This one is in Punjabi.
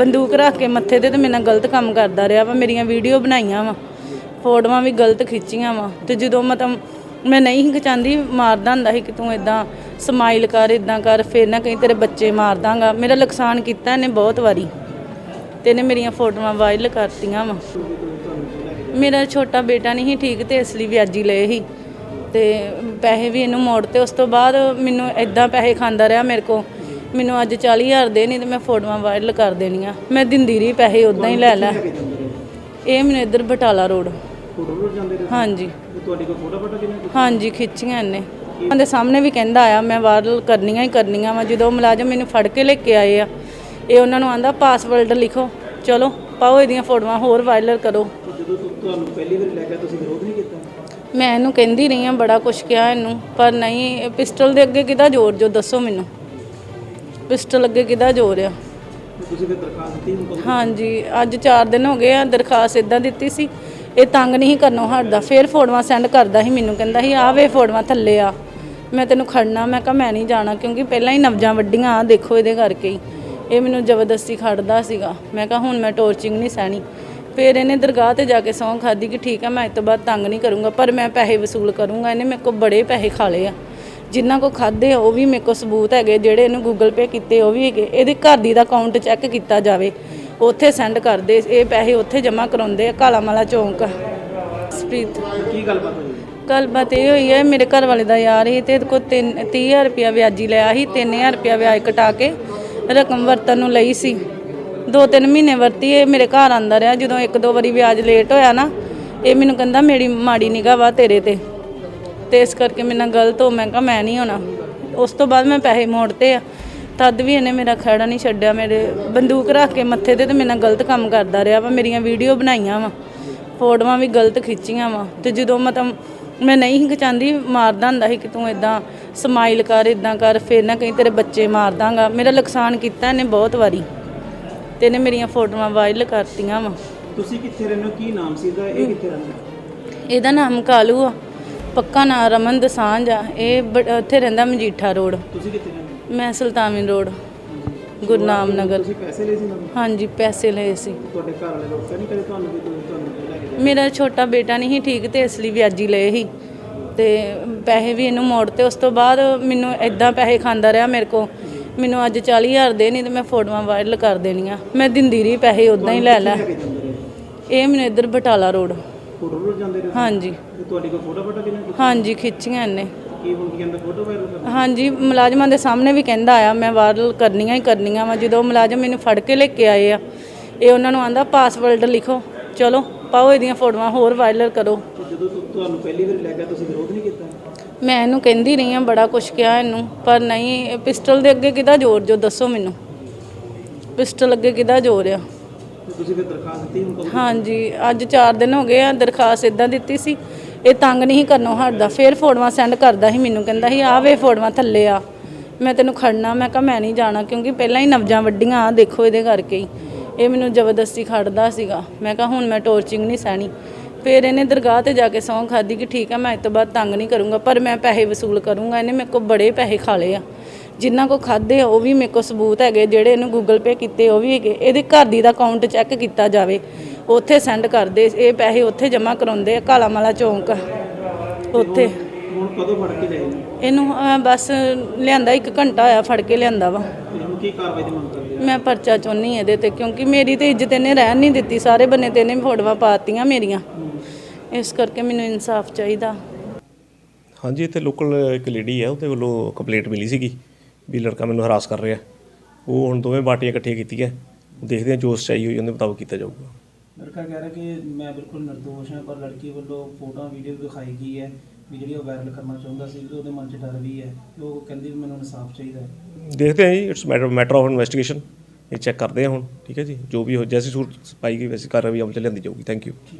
ਬੰਦੂਕ ਰੱਖ ਕੇ ਮੱਥੇ ਤੇ ਤੇ ਮੇਰੇ ਨਾਲ ਗਲਤ ਕੰਮ ਕਰਦਾ ਰਿਹਾ ਵਾ, ਮੇਰੀਆਂ ਵੀਡੀਓ ਬਣਾਈਆਂ ਵਾ, ਫੋਟੋਆਂ ਵੀ ਗਲਤ ਖਿੱਚੀਆਂ ਵਾ ਤੇ ਜਦੋਂ ਮਤਲਬ ਮੈਂ ਨਹੀਂ ਸੀ ਮਾਰਦਾ ਹੁੰਦਾ ਸੀ ਕਿ ਤੂੰ ਇਦਾਂ ਸਮਾਈਲ ਕਰ ਇਦਾਂ ਕਰ, ਫਿਰ ਨਾ ਕਹੀਂ ਤੇਰੇ ਬੱਚੇ ਮਾਰ ਦਾਂਗਾ ਮੇਰਾ ਨੁਕਸਾਨ ਕੀਤਾ ਇਹਨੇ ਬਹੁਤ ਵਾਰੀ ਤੇ ਇਹਨੇ ਮੇਰੀਆਂ ਫੋਟੋਆਂ ਵਾਇਰਲ ਕਰਤੀਆਂ ਵਾ। ਮੇਰਾ ਛੋਟਾ ਬੇਟਾ ਨਹੀਂ ਸੀ ਠੀਕ ਤੇ ਇਸ ਲਈ ਵਿਆਜੀ ਲਏ ਸੀ ਤੇ ਪੈਸੇ ਵੀ ਇਹਨੂੰ ਮੋੜ ਤੇ ਉਸ ਤੋਂ ਬਾਅਦ ਮੈਨੂੰ ਇਦਾਂ ਪੈਸੇ ਖਾਂਦਾ ਰਿਹਾ ਮੇਰੇ ਕੋਲ ਮੈਨੂੰ ਅੱਜ 40000 ਦੇ ਨਹੀਂ ਤੇ ਮੈਂ ਫੋਟੋਆਂ ਵਾਇਰਲ ਕਰ ਦੇਣੀਆਂ। ਮੈਂ ਦਿੰਦੀ ਰਹੀ ਪੈਸੇ ਉਦਾਂ ਹੀ ਲੈ ਲੈ। ਇਹ ਮੈਨੂੰ ਇੱਧਰ ਬਟਾਲਾ ਰੋਡ। ਫੋਟੋ ਰੋਡ ਜਾਂਦੇ ਰਹੇ? ਹਾਂਜੀ। ਤੁਹਾਡੀ ਕੋਈ ਫੋਟੋ ਫੋਟੋ ਕਿਨੇ ਹਾਂਜੀ ਖਿੱਚੀਆਂ ਇਹਨੇ। ਉਹਦੇ ਸਾਹਮਣੇ ਵੀ ਕਹਿੰਦਾ ਆ ਮੈਂ ਵਾਇਰਲ ਕਰਨੀਆਂ ਹੀ ਕਰਨੀਆਂ ਵਾ। ਜਦੋਂ ਮੁਲਾਜ਼ਮ ਮੈਨੂੰ ਫੜ ਕੇ ਲੈ ਕੇ ਆਏ ਆ ਇਹ ਉਹਨਾਂ ਨੂੰ ਆਂਦਾ ਪਾਸਵਰਡ ਲਿਖੋ। ਚਲੋ ਪਾਓ ਇਹਦੀਆਂ ਫੋਟੋਆਂ ਹੋਰ ਵਾਇਰਲ ਕਰੋ। ਜਦੋਂ ਤੁ- ਤੁਹਾਨੂੰ ਪਹਿਲੀ ਵਾਰ ਲੈ ਗਿਆ ਤੁਸੀਂ ਵਿਰੋਧ ਨਹੀਂ ਕੀਤਾ? ਮੈਂ ਇਹਨੂੰ ਕਹਿੰਦੀ ਰਹੀ ਆ ਬੜਾ ਕੁਛ ਕਿਹਾ ਇਹਨੂੰ। ਪਰ ਨਹੀਂ ਪਿਸਟਲ ਦੇ ਅੱਗੇ ਕਿਹਦਾ ਜ਼ੋਰ ਜੋ ਦੱਸੋ ਮੈਨੂੰ। ਪਿਸਟਲ ਅੱਗੇ ਕਿਹਦਾ ਜ਼ੋਰ ਆ? ਤੇ ਤੁਸੀਂ ਫਿਰ ਦਰਖਾਸਤ ਦਿੱਤੀ ਹੁਣ ਪੁਲਿਸ ਹਾਂਜੀ ਅੱਜ 4 ਦਿਨ ਹੋ ਗਏ ਆ ਦਰਖਾਸਤ ਇਦਾਂ ਦਿੱਤੀ ਸੀ। ਇਹ ਤੰਗ ਨਹੀਂ ਕਰਨੋਂ ਹਟਦਾ ਫੇਰ ਫੋਟੋਆਂ ਸੈਂਡ ਕਰਦਾ ਸੀ ਮੈਨੂੰ ਕਹਿੰਦਾ ਸੀ ਆਹ ਵੇ ਫੋਟੋਆਂ ਥੱਲੇ ਆ। ਮੈਂ ਤੈਨੂੰ ਖੜਨਾ ਮੈਂ ਕਿਹਾ ਮੈਂ ਨਹੀਂ ਜਾਣਾ ਕਿਉਂਕਿ ਪਹਿਲਾਂ ਹੀ ਨਬਜਾਂ ਵੱਡੀਆਂ ਆ ਦੇਖੋ ਇਹਦੇ ਕਰਕੇ ਹੀ। ਇਹ ਮੈਨੂੰ ਜ਼ਬਰਦਸਤੀ ਖੜਦਾ ਸੀਗਾ। ਮੈਂ ਕਿਹਾ ਹੁਣ ਮੈਂ ਟੋਰਚਿੰਗ ਨਹੀਂ ਸਹਿਣੀ। ਫਿਰ ਇਹਨੇ ਦਰਗਾਹ ਤੇ ਜਾ ਕੇ ਸਹੁੰ ਖਾਦੀ ਕਿ ਠੀਕ ਹੈ ਮੈਂ ਇਸ ਤੋਂ ਬਾਅਦ ਤੰਗ ਨਹੀਂ ਕਰੂੰਗਾ ਪਰ ਮੈਂ ਪੈਸੇ ਵਸੂਲ ਕਰੂੰਗਾ ਇਹਨੇ ਮੇਰੇ ਕੋਲ ਬੜੇ ਪੈਸੇ ਖਾ ਲਏ ਆ। ਜਿਨ੍ਹਾਂ ਕੋ ਖਾਦੇ ਉਹ ਵੀ ਮੇਰੇ ਕੋਲ ਸਬੂਤ ਹੈਗੇ ਜਿਹੜੇ ਇਹਨੂੰ ਗੂਗਲ ਪੇ ਕੀਤੇ ਉਹ ਵੀ ਹੈਗੇ। ਇਹਦੇ ਘਰ ਦੀ ਦਾ ਅਕਾਊਂਟ ਚੈੱਕ ਕੀਤਾ ਜਾਵੇ। ਉੱਥੇ ਸੈਂਡ ਕਰਦੇ ਇਹ ਪੈਸੇ ਉੱਥੇ ਜਮ੍ਹਾਂ ਕਰਾਉਂਦੇ ਆ ਕਾਲਾ ਮਾਲਾ ਚੌਂਕ। ਸਪ੍ਰੀਤ ਕੀ ਗੱਲਬਾਤ ਹੋਈ? ਗੱਲਬਾਤ ਇਹ ਹੋਈ ਹੈ ਮੇਰੇ ਘਰ ਵਾਲੇ ਦਾ ਯਾਰ ਸੀ ਤੇ ਇਹਦੇ ਕੋਲ 30000 ਰੁਪਇਆ ਵਿਆਜੀ ਲਿਆ ਸੀ 3000 ਰੁਪਇਆ ਵਿਆਜ ਕਟਾ ਕੇ ਰਕਮ ਵਰਤਨ ਨੂੰ ਲਈ ਸੀ। ਦੋ ਤਿੰਨ ਮਹੀਨੇ ਵਰਤੀ ਇਹ ਮੇਰੇ ਘਰ ਆਂਦਾ ਰਿਹਾ। ਜਦੋਂ ਇੱਕ ਦੋ ਵਾਰੀ ਵਿਆਜ ਲੇਟ ਹੋਇਆ ਨਾ ਇਹ ਮੈਨੂੰ ਕਹਿੰਦਾ ਮੇਰੀ ਮਾੜੀ ਨਿਗਾਹ ਵਾ ਤੇਰੇ ਤੇ। ਤੇ ਇਸ ਕਰਕੇ ਮੇਰੇ ਨਾਲ ਗਲਤ ਹੋ ਮੈਂ ਕਿਹਾ ਮੈਂ ਨਹੀਂ ਹੋਣਾ। ਉਸ ਤੋਂ ਬਾਅਦ ਮੈਂ ਪੈਸੇ ਮੋੜਤੇ ਆ। ਤਦ ਵੀ ਇਹਨੇ ਮੇਰਾ ਖੜਾ ਨਹੀਂ ਛੱਡਿਆ ਮੇਰੇ ਬੰਦੂਕ ਰੱਖ ਕੇ ਮੱਥੇ ਤੇ ਤੇ ਮੇਰੇ ਨਾਲ ਗਲਤ ਕੰਮ ਕਰਦਾ ਰਿਹਾ ਵਾ ਮੇਰੀਆਂ ਵੀਡੀਓ ਬਣਾਈਆਂ ਵਾ ਫੋਟੋਆਂ ਵੀ ਗਲਤ ਖਿੱਚੀਆਂ ਵਾ। ਤੇ ਜਦੋਂ ਮਤਲਬ ਮੈਂ ਨਹੀਂ ਸੀ ਚਾਹੁੰਦੀ ਮਾਰਦਾ ਹੁੰਦਾ ਸੀ ਕਿ ਤੂੰ ਇਦਾਂ ਸਮਾਈਲ ਕਰ ਇਦਾਂ ਕਰ ਫਿਰ ਨਾ ਕਹੀਂ ਤੇਰੇ ਬੱਚੇ ਮਾਰ ਦਾਂਗਾ। ਮੇਰਾ ਨੁਕਸਾਨ ਕੀਤਾ ਇਹਨੇ ਬਹੁਤ ਵਾਰੀ। ਤੇ ਇਹਨੇ ਮੇਰੀਆਂ ਫੋਟੋਆਂ ਵਾਇਰਲ ਕਰਤੀਆਂ ਵਾ। ਤੁਸੀਂ ਕਿੱਥੇ ਰਹਿੰਦੇ ਹੋ? ਕੀ ਨਾਮ ਸੀ ਇਹਦਾ ਇਹ ਕਿੱਥੇ ਰਹਿੰਦਾ ਇਹਦਾ ਨਾਮ ਕਾਲੂ ਆ। ਪੱਕਾ ਨਾਂ ਰਮਨ ਦਸਾਂਝ ਆ। ਇਹ ਬ- ਉੱਥੇ ਰਹਿੰਦਾ ਮਜੀਠਾ ਰੋਡ। ਤੁਸੀਂ ਕਿੱਥੇ ਰਹਿੰਦੇ ਹੋ? ਮੈਂ ਸੁਲਤਾਨਵਿੰਦ ਰੋਡ। ਗੁਰਨਾਮ ਨਗਰ ਤੁਸੀਂ ਪੈਸੇ ਲਏ ਸੀ ਨਾ? ਹਾਂਜੀ ਪੈਸੇ ਲਏ ਸੀ। ਤੁਹਾਡੇ ਘਰ ਵਾਲੇ ਲੋਕ ਨਹੀਂ ਕਰੇ ਤੁਹਾਨੂੰ ਵੀ ਤੁਸੀਂ ਤੁਹਾਨੂੰ ਲੈ ਕੇ ਜਾਓ। ਮੇਰਾ ਛੋਟਾ ਬੇਟਾ ਨਹੀਂ ਸੀ ਠੀਕ ਤੇ ਇਸ ਲਈ ਵਿਆਜੀ ਲਏ ਸੀ। ਤੇ ਪੈਸੇ ਵੀ ਇਹਨੂੰ ਮੋੜ ਤੇ ਉਸ ਤੋਂ ਬਾਅਦ ਮੈਨੂੰ ਇਦਾਂ ਪੈਸੇ ਖਾਂਦਾ ਰਿਹਾ ਮੇਰੇ ਕੋ ਮੈਨੂੰ ਅੱਜ 40000 ਦੇ ਨਹੀਂ ਤੇ ਮੈਂ ਫੋਟੋਆਂ ਵਾਇਰਲ ਕਰ ਦੇਣੀਆਂ। ਮੈਂ ਦਿੰਦੀ ਰਹੀ ਪੈਸੇ ਉਦਾਂ ਹੀ ਲੈ ਲੈ। ਲੈ ਕੇ ਜਾਂਦੇ ਰਹੇ? ਇਹ ਮੈਨੂੰ ਇੱਧਰ ਬਟਾਲਾ ਰੋਡ। ਫੋਟੋ ਰੋਡ ਜਾਂਦੇ ਰਹੇ? ਹਾਂਜੀ। ਤੇ ਤੁਹਾਡੀ ਕੋਈ ਫੋਟੋ ਫੋਟੋ ਕਿਨੇ ਹਾਂਜੀ ਖਿੱਚੀਆਂ ਇਹਨੇ। ਕੀ ਹੁਣ ਕੀ ਕਹਿੰਦਾ ਫੋਟੋ ਵਾਇਰਲ ਕਰ ਹਾਂਜੀ ਮੁਲਾਜ਼ਮਾਂ ਦੇ ਸਾਹਮਣੇ ਵੀ ਕਹਿੰਦਾ ਆ ਮੈਂ ਵਾਇਰਲ ਕਰਨੀਆਂ ਹੀ ਕਰਨੀਆਂ ਵਾ। ਜਦੋਂ ਮੁਲਾਜ਼ਮ ਮੈਨੂੰ ਫੜ ਕੇ ਲੈ ਕੇ ਆਏ ਆ ਇਹ ਉਹਨਾਂ ਨੂੰ ਆਂਦਾ ਪਾਸਵਰਡ ਲਿਖੋ ਚਲੋ ਪਾਓ ਇਹਦੀਆਂ ਫੋਟੋਆਂ ਹੋਰ ਵਾਇਰਲ ਕਰੋ। ਤੇ ਜਦੋਂ ਤੁ- ਤੁਹਾਨੂੰ ਪਹਿਲੀ ਵਾਰ ਲੈ ਗਿਆ ਤੁਸੀਂ ਵਿਰੋਧ ਨਹੀਂ ਕੀਤਾ? ਮੈਂ ਇਹਨੂੰ ਕਹਿੰਦੀ ਰਹੀ ਆ ਬੜਾ ਕੁਛ ਕਿਹਾ ਇਹਨੂੰ ਪਰ ਨਹੀਂ ਇਹ ਪਿਸਟਲ ਦੇ ਅੱਗੇ ਕਿਹਦਾ ਜ਼ੋਰ ਜੋ ਦੱਸੋ ਮੈਨੂੰ? ਪਿਸਟਲ ਅੱਗੇ ਕਿਹਦਾ ਜ਼ੋਰ ਆ? ਤੁਸੀਂ ਫਿਰ ਦਰਖਾਸਤ ਦਿੱਤੀ ਹੁਣ ਪੁਲਿਸ ਹਾਂਜੀ, ਅੱਜ 4 ਦਿਨ ਹੋ ਗਏ ਆ, ਦਰਖਾਸਤ ਇਦਾਂ ਦਿੱਤੀ ਸੀ। ਇਹ ਤੰਗ ਨਹੀਂ ਕਰਨੋਂ ਹਟਦਾ। ਫਿਰ ਫੋਟੋਆਂ ਸੈਂਡ ਕਰਦਾ ਸੀ, ਮੈਨੂੰ ਕਹਿੰਦਾ ਸੀ, ਆਹ ਵੇ ਫੋਟੋਆਂ ਥੱਲੇ ਆ। ਮੈਂ ਤੈਨੂੰ ਖੜਨਾ, ਮੈਂ ਕਿਹਾ ਮੈਂ ਨਹੀਂ ਜਾਣਾ, ਕਿਉਂਕਿ ਪਹਿਲਾਂ ਹੀ ਨਬਜਾਂ ਵੱਡੀਆਂ ਆ, ਦੇਖੋ ਇਹਦੇ ਕਰਕੇ ਹੀ। ਇਹ ਮੈਨੂੰ ਜ਼ਬਰਦਸਤੀ ਖੜਦਾ ਸੀਗਾ। ਮੈਂ ਕਿਹਾ ਹੁਣ ਮੈਂ ਟੋਰਚਿੰਗ ਨਹੀਂ ਸਹਿਣੀ। ਫਿਰ ਇਹਨੇ ਦਰਗਾਹ ਤੇ ਜਾ ਕੇ ਸਹੁੰ ਖਾਦੀ ਕਿ ਠੀਕ ਹੈ ਮੈਂ ਇਸ ਤੋਂ ਬਾਅਦ ਤੰਗ ਨਹੀਂ ਕਰੂੰਗਾ, ਪਰ ਮੈਂ ਪੈਸੇ ਵਸੂਲ ਕਰੂੰਗਾ, ਇਹਨੇ ਮੇਰੇ ਕੋਲ ਬੜੇ ਪੈਸੇ ਖਾ ਲਏ ਆ। ਜਿਨ੍ਹਾਂ ਕੋ ਖਾਦੇ ਆ ਉਹ ਵੀ ਮੇਰੇ ਕੋਲ ਸਬੂਤ ਹੈਗੇ ਜਿਹੜੇ ਇਹਨੂੰ ਗੂਗਲ ਪੇ ਕੀਤੇ ਉਹ ਵੀ ਹੈਗੇ। ਇਹਦੇ ਘਰ ਦੀ ਦਾ ਅਕਾਊਂਟ ਚੈੱਕ ਕੀਤਾ ਜਾਵੇ। ਉੱਥੇ ਸੈਂਡ ਕਰਦੇ ਇਹ ਪੈਸੇ ਉੱਥੇ ਜਮ੍ਹਾਂ ਕਰਾਉਂਦੇ ਆ ਕਾਲਾ ਮਾਲਾ ਚੌਂਕ। ਉੱਥੇ। ਹੁਣ ਕਦੋਂ ਫੜ ਕੇ ਲਏ ਨੇ ਇਹਨੂੰ ਅਹ, ਬਸ ਲਿਆਂਦਾ ਇੱਕ ਘੰਟਾ ਹੋਇਆ ਫੜ ਕੇ ਲਿਆਂਦਾ ਵਾ। ਤੇ ਹੁਣ ਕੀ ਕਾਰਵਾਈ ਦੀ ਮੰਗ ਕਰਦੇ ਹੋ ਮੈਂ ਪਰਚਾ ਚਾਹੁੰਦੀ ਇਹਦੇ ਤੇ ਕਿਉਂਕਿ ਮੇਰੀ ਤੇ ਇੱਜ਼ਤ ਇਹਨੇ ਰਹਿਣ ਨਹੀਂ ਦਿੱਤੀ ਸਾਰੇ ਬੰਨੇ ਤੇ ਇਹਨੇ ਫੋਟੋਆਂ ਪਾਤੀਆਂ ਮੇਰੀਆਂ। ਇਸ ਕਰਕੇ ਮੈਨੂੰ ਇਨਸਾਫ ਚਾਹੀਦਾ। ਹਾਂਜੀ ਇੱਥੇ ਲੋਕਲ ਇੱਕ ਲੇਡੀ ਹੈ ਉਹਦੇ ਵੱਲੋਂ ਕੰਪਲੇਂਟ ਮਿਲੀ ਸੀਗੀ। ਵੀ ਲੜਕਾ ਮੈਨੂੰ ਹਰਾਸ ਕਰ ਰਿਹਾ। ਉਹ ਹੁਣ ਦੋਵੇਂ ਪਾਰਟੀਆਂ ਇਕੱਠੀਆਂ ਕੀਤੀਆਂ। ਦੇਖਦੇ ਹਾਂ ਜੋ ਸਚਾਈ ਹੋਈ ਉਹਦੇ ਮੁਤਾਬਕ ਕੀਤਾ ਜਾਊਗਾ। ਲੜਕਾ ਕਹਿ ਰਿਹਾ ਕਿ ਮੈਂ ਬਿਲਕੁਲ ਨਿਰਦੋਸ਼ ਹਾਂ ਪਰ ਲੜਕੀ ਵੱਲੋਂ ਫੋਟੋਆਂ ਵੀਡੀਓ ਦਿਖਾਈ ਗਈ ਹੈ। ਵੀ ਜਿਹੜੀ ਉਹ ਵਾਇਰਲ ਕਰਨਾ ਚਾਹੁੰਦਾ ਸੀ ਤੇ ਉਹਦੇ ਮਨ 'ਚ ਡਰ ਵੀ ਹੈ। ਤੇ ਉਹ ਕਹਿੰਦੀ ਵੀ ਮੈਨੂੰ ਇਨਸਾਫ ਚਾਹੀਦਾ ਹੈ। ਦੇਖਦੇ ਹਾਂ ਜੀ it's matter matter of investigation ਇਹ ਚੈੱਕ ਕਰਦੇ ਹਾਂ ਹੁਣ ਠੀਕ ਹੈ ਜੀ? ਜੋ ਵੀ ਹੋ ਜੈਸੀ ਸੂਰਤ ਪਾਈ ਗਈ ਵੈਸੀ ਕਾਰਵਾਈ ਅਮਲ ਚ ਲਿਆਂਦੀ ਜਾਊਗੀ। Thank you